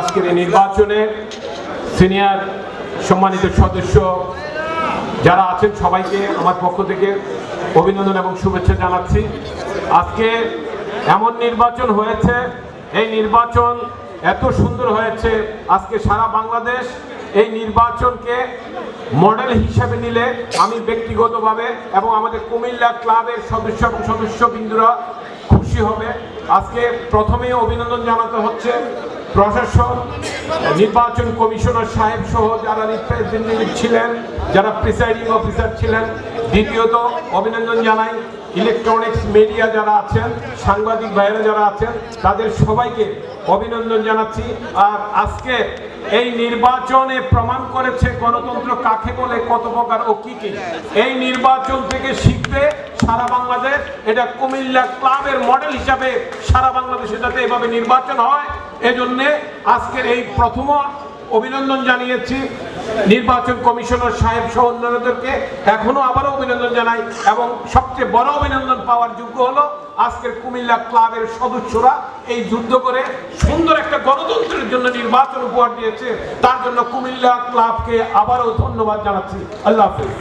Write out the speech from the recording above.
আজকের এই নির্বাচনে সিনিয়র সম্মানিত সদস্য যারা আছেন সবাইকে আমার পক্ষ থেকে অভিনন্দন এবং শুভেচ্ছা জানাচ্ছি। আজকে এমন নির্বাচন হয়েছে, এই নির্বাচন এত সুন্দর হয়েছে, আজকে সারা বাংলাদেশ এই নির্বাচনকে মডেল হিসেবে নিলে আমি ব্যক্তিগতভাবে এবং আমাদের কুমিল্লা ক্লাবের সদস্য এবং সদস্যবৃন্দুরা খুশি হবে। আজকে প্রথমেই অভিনন্দন জানাতে হচ্ছে প্রশাসন নির্বাচন কমিশনার সাহেব সহ যারা রিপ্রেজেন্টেটিভ ছিলেন, যারা প্রিসাইডিং অফিসার ছিলেন, দ্বিতীয়ত অভিনন্দন জানাই ইলেকট্রনিক্স মিডিয়া যারা আছেন, সাংবাদিক ভাইয়েরা যারা আছেন, তাদের সবাইকে অভিনন্দন জানাচ্ছি। আর আজকে এই নির্বাচনে প্রমাণ করেছে গণতন্ত্র কাকে বলে, কত প্রকার ও কি কি। এই নির্বাচন থেকে শিখবে সারা বাংলাদেশ এটা কুমিল্লা ক্লাবের মডেল হিসাবে সারা বাংলাদেশে যাতে এভাবে নির্বাচন হয়, এজন্যে আজকের এই প্রথম অভিনন্দন জানিয়েছি। নির্বাচন কমিশনার সাহেব সহ অন্যান্যদেরকে এখনও আবারও অভিনন্দন জানাই এবং সবচেয়ে বড় অভিনন্দন পাওয়ার যোগ্য হলো আজকের কুমিল্লা ক্লাবের সদস্যরা এই যুদ্ধ করে সুন্দর একটা গণতন্ত্রের জন্য নির্বাচন উপহার দিয়েছে। তার জন্য কুমিল্লা ক্লাবকে আবারও ধন্যবাদ জানাচ্ছি। আল্লাহ হাফিজ।